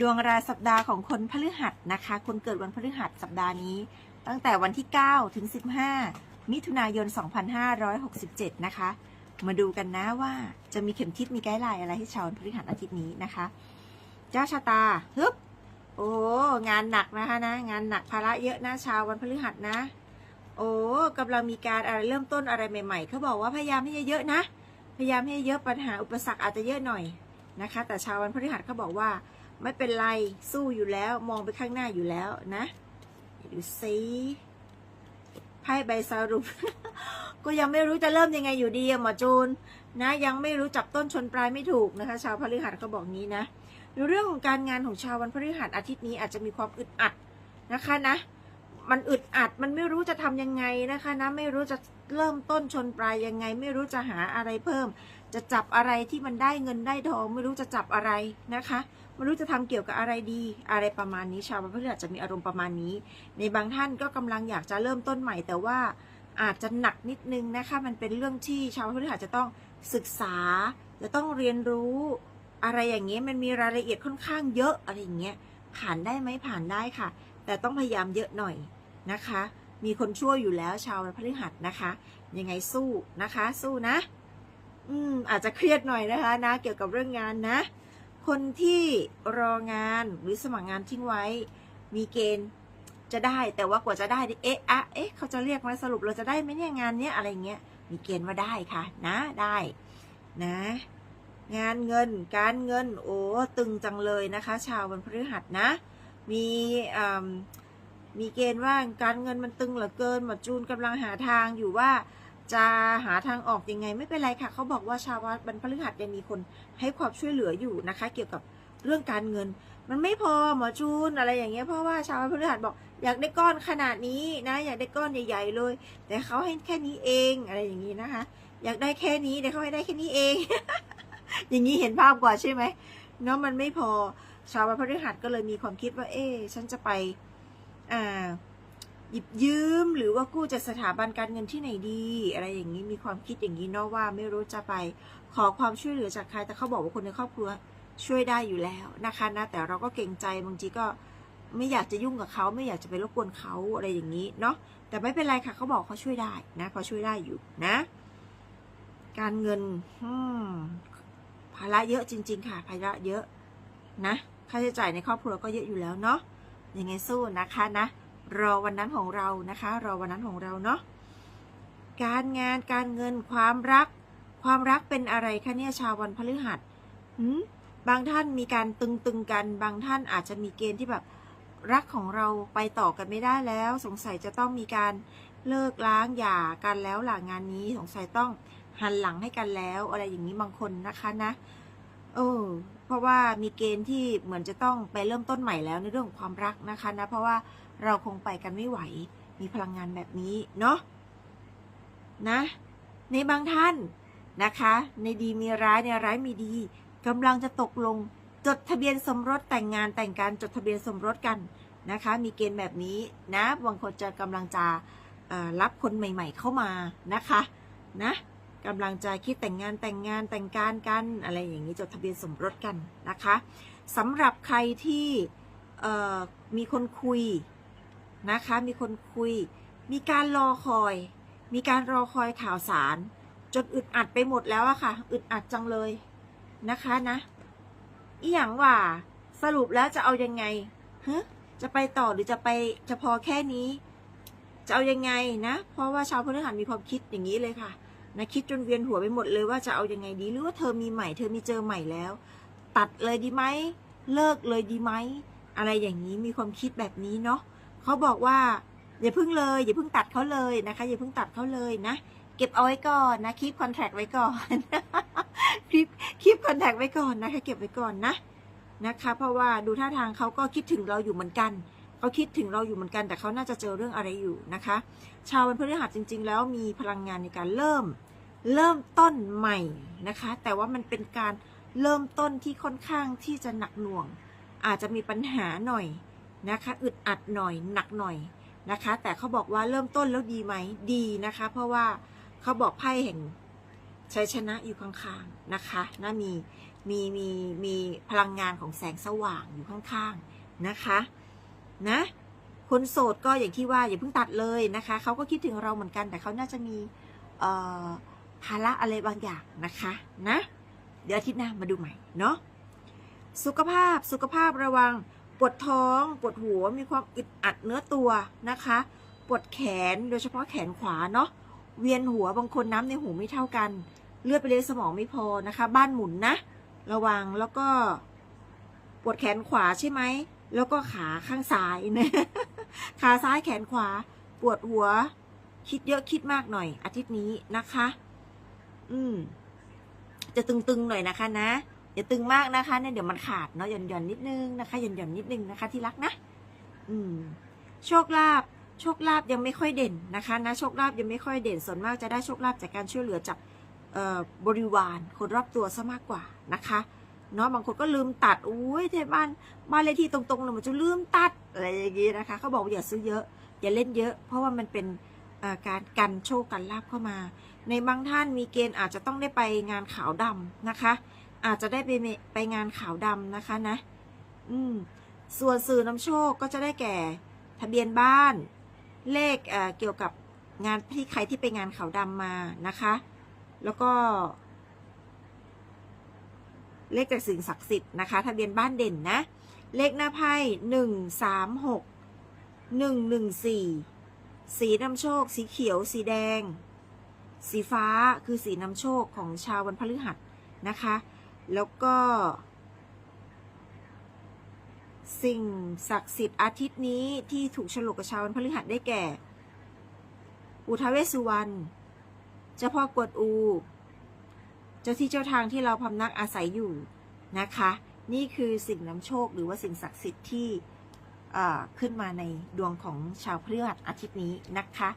ดวงรายสัปดาห์ของคนพฤหัสนะคะ คนเกิดวันพฤหัสสัปดาห์นี้ ตั้งแต่วันที่ 9 ถึง 15 มิถุนายน 2567 นะคะ มาดูกันนะว่าจะมีเข็มทิศมีไกด์ไลน์อะไรให้ชาววันพฤหัสอาทิตย์นี้นะคะ เจ้าชะตาฮึบโอ้งานหนักนะคะนะ งานหนักภาระเยอะนะชาววันพฤหัสนะ โอ้กำลังมีการอะไรเริ่มต้นอะไรใหม่ๆเขาบอกว่าพยายามให้เยอะๆนะ พยายามให้เยอะปัญหาอุปสรรคอาจจะเยอะหน่อยนะคะ แต่ชาววันพฤหัสเขาบอกว่า ไม่เป็นไรสู้อยู่แล้ว มองไปข้างหน้าอยู่แล้วนะดูซิไพ่ใบสรุป ก็ยังไม่รู้จะเริ่มยังไงอยู่ดีหมอจูนนะ ยังไม่รู้จับต้นชนปลายไม่ถูกนะคะ ชาวพฤหัสเขาบอกงี้นะในเรื่องของการงานของชาววันพฤหัสอาทิตย์นี้อาจจะมีความอึดอัดนะคะนะ มันอึดอัดมันไม่รู้จะทำยังไงนะคะนะ ไม่รู้จะเริ่มต้นชนปลายยังไง ไม่รู้จะหาอะไรเพิ่ม จะจับอะไรที่มันได้เงินได้ทอง ไม่รู้จะจับอะไรนะคะ ไม่รู้จะทำเกี่ยวกับอะไรดี อะไรประมาณนี้ชาววันพฤหัสจะมีอารมณ์ประมาณนี้ ในบางท่านก็กำลังอยากจะเริ่มต้นใหม่ แต่ว่าอาจจะหนักนิดนึงนะคะมันเป็นเรื่องที่ชาววันพฤหัสจะต้องศึกษา จะต้องเรียนรู้อะไรอย่างเงี้ยมันมีรายละเอียดค่อนข้างเยอะอะไรอย่างเงี้ยผ่านได้ไหมผ่านได้ค่ะ แต่ต้องพยายามเยอะหน่อยนะคะ มีคนช่วยอยู่แล้วชาววันพฤหัสนะคะ ยังไงสู้นะคะ สู้นะ อืมอาจจะเครียดหน่อยนะคะนะ เกี่ยวกับเรื่องงานนะ คนที่รองานหรือสมัครงานทิ้งไว้ มีเกณฑ์จะได้แต่ว่ากว่าจะได้เอ๊ะอะเอ๊ะเขาจะเรียกมาสรุปเราจะได้ไหมเนี่ยงานเนี้ยอะไรเงี้ยมีเกณฑ์ว่าได้ค่ะ นะได้นะ งานเงินการเงิน โอ้ตึงจังเลยนะคะ ชาววันพฤหัสนะ มีอ่ามีเกณฑ์ว่าการเงินมันตึงเหลือเกินหมอจูนกำลังหาทางอยู่ว่า จะหาทางออกยังไงไม่เป็นไรค่ะ เขาบอกว่าชาววันพฤหัสยังมีคนให้ความช่วยเหลืออยู่นะคะ เกี่ยวกับเรื่องการเงิน มันไม่พอหมอจูนอะไรอย่างเงี้ยเพราะว่าชาววันพฤหัสบอกอยากได้ก้อนขนาดนี้นะ อยากได้ก้อนใหญ่ ๆ เลย แต่เขาให้แค่นี้เองอะไรอย่างงี้นะคะ อยากได้แค่นี้แต่เขาให้ได้แค่นี้เอง อย่างนี้เห็นภาพกว่าใช่ไหมเนาะมันไม่พอชาววันพฤหัสก็เลยมีความคิดว่า เอ๊ฉันจะไปอ่า หยิบยืมหรือว่ากู้จากสถาบันการเงินที่ไหนดี อะไรอย่างนี้มีความคิดอย่างนี้เนาะว่าไม่รู้จะไปขอความช่วยเหลือจากใครแต่เขาบอกว่าคนในครอบครัวช่วยได้อยู่แล้วนะคะนะแต่เราก็เกรงใจบางทีก็ไม่อยากจะยุ่งกับเขาไม่อยากจะไปรบกวนเขาอะไรอย่างนี้เนาะแต่ไม่เป็นไรค่ะเขาบอกเขาช่วยได้นะเขาช่วยได้อยู่นะ การเงินภาระเยอะจริง ๆ ค่ะภาระเยอะนะค่าใช้จ่ายในครอบครัวก็เยอะอยู่แล้วเนาะยังไงสู้นะคะนะ รอวันนั้นของเรานะคะ รอวันนั้นของเราเนาะการงานการเงินความรัก ความรักเป็นอะไรคะเนี่ยชาววันพฤหัสหืมบางท่านมีการตึงๆกัน บางท่านอาจจะมีเกณฑ์ที่แบบรักของเราไปต่อกันไม่ได้แล้ว สงสัยจะต้องมีการเลิกล้างหย่ากันแล้วหลังงานนี้ สงสัยต้องหันหลังให้กันแล้ว อะไรอย่างนี้บางคนนะคะนะเออเพราะว่ามีเกณฑ์ที่เหมือนจะต้องไปเริ่มต้นใหม่แล้วในเรื่องของความรักนะคะนะเพราะว่า เราคงไปกันไม่ไหว มีพลังงานแบบนี้เนาะนะ ในบางท่านนะคะ ในดีมีร้ายในร้ายมีดีกำลังจะตกลงจดทะเบียนสมรสแต่งงานแต่งการจดทะเบียนสมรสกันนะคะ มีเกณฑ์แบบนี้นะบางคนจะกำลังจะรับคนใหม่ ๆ เข้ามานะคะนะกำลังจะคิดแต่งงานแต่งงานแต่งการกันอะไรอย่างนี้จดทะเบียนสมรสกันนะคะสำหรับใครที่มีคนคุย นะคะ มีคนคุย มีการรอคอย มีการรอคอยข่าวสาร จนอึดอัดไปหมดแล้วอะค่ะ อึดอัดจังเลยนะคะนะอีหยังว่าสรุปแล้วจะเอายังไงฮะจะไปต่อหรือจะไปจะพอแค่นี้ จะเอายังไงนะ เพราะว่าชาวพฤหัสมีความคิดอย่างนี้เลยค่ะนะคิดจนเวียนหัวไปหมดเลยว่าจะเอายังไงดี หรือว่าเธอมีใหม่ เธอมีเจอใหม่แล้ว ตัดเลยดีไหม เลิกเลยดีไหม อะไรอย่างนี้มีความคิดแบบนี้เนาะ เขาบอกว่าอย่าพิ่งเลย อย่าพิ่งตัดเขาเลยนะคะ อย่าพิ่งตัดเขาเลยนะ เก็บเอาไว้ก่อนนะคีบคอนแทคไว้ก่อนคีบคีบคอนแทคไว้ก่อนนะคะ เก็บไว้ก่อนนะนะคะ เพราะว่าดูท่าทางเขาก็คิดถึงเราอยู่เหมือนกันเขาคิดถึงเราอยู่เหมือนกัน แต่เขาน่าจะเจอเรื่องอะไรอยู่นะคะ ชาววันพฤหัสจริง ๆ แล้วมีพลังงานในการเริ่ม เริ่มต้นใหม่นะคะ แต่ว่ามันเป็นการเริ่มต้นที่ค่อนข้างที่จะหนักหน่วง อาจจะมีปัญหาหน่อย นะคะอึดอัดหน่อยหนักหน่อยนะคะ แต่เขาบอกว่าเริ่มต้นแล้วดีไหมดีนะคะ เพราะว่าเขาบอกไพ่แห่งชัยชนะอยู่ข้างๆนะคะน่ามีมีมีมีพลังงานของแสงสว่างอยู่ข้างๆนะคะนะคนโสดก็อย่างที่ว่าอย่าเพิ่งตัดเลยนะคะเขาก็คิดถึงเราเหมือนกันแต่เขาน่าจะมีภาระอะไรบางอย่างนะคะนะเดี๋ยวอาทิตย์หน้ามาดูใหม่เนาะสุขภาพสุขภาพระวัง ปวดท้อง ปวดหัว มีความอึดอัดเนื้อตัวนะคะ ปวดแขนโดยเฉพาะแขนขวาเนาะ เวียนหัวบางคนน้ำในหูไม่เท่ากัน เลือดไปเลี้ยงสมองไม่พอนะคะ บ้านหมุนนะ ระวังแล้วก็ ปวดแขนขวาใช่ไหม แล้วก็ขาข้างซ้ายนะ ขาซ้ายแขนขวา ปวดหัว คิดเยอะคิดมากหน่อย อาทิตย์นี้นะคะ อืม จะตึงๆหน่อยนะคะนะ อย่าตึงมากนะคะเนี่ยเดี๋ยวมันขาดเนาะหย่อนหย่อนนิดนึงนะคะหย่อนหย่อนนิดนึงนะคะ ที่รักนะ อืม โชคลาภโชคลาภยังไม่ค่อยเด่นนะคะนะโชคลาภยังไม่ค่อยเด่นส่วนมากจะได้โชคลาภจากการช่วยเหลือจากเอ่อบริวารคนรอบตัวซะมากกว่านะคะเนาะบางคนก็ลืมตัดอุ้ยเทบ้านบ้านเลขที่ตรงๆเนี่ยมันจะลืมตัดอะไรอย่างงี้นะคะเขาบอกอย่าซื้อเยอะ อย่าเล่นเยอะ เพราะว่ามันเป็นการกันโชคกันลาภเข้ามา ในบางท่านมีเกณฑ์อาจจะต้องได้ไปงานขาวดำนะคะ อาจจะได้ไปไปงานขาวดำนะคะนะ อืม ส่วนสื่อนำโชคก็จะได้แก่ ทะเบียนบ้าน เลขเอ่อเกี่ยวกับงานที่ใครที่ไปงานขาวดำมานะคะ แล้วก็ เลขจากสิ่งศักดิ์สิทธิ์นะคะ ทะเบียนบ้านเด่นนะ เลขหน้าไพ่หนึ่งสามหกหนึ่งหนึ่งสี่สีนำโชค สีเขียว สีแดง สีฟ้าคือสีนำโชคของชาววันพฤหัสนะคะ แล้วก็ สิ่งศักดิ์สิทธิ์อาทิตย์นี้ที่ถูกฉลกกับชาววันพฤหัสได้แก่ อุทาเวสุวรรณเจ้าพ่อกวดอู เจ้าที่เจ้าทางที่เราพำนักอาศัยอยู่นะคะ นี่คือสิ่งนำโชคหรือว่าสิ่งศักดิ์สิทธิ์ที่ขึ้นมาในดวงของชาวพฤหัสอาทิตย์นี้นะคะ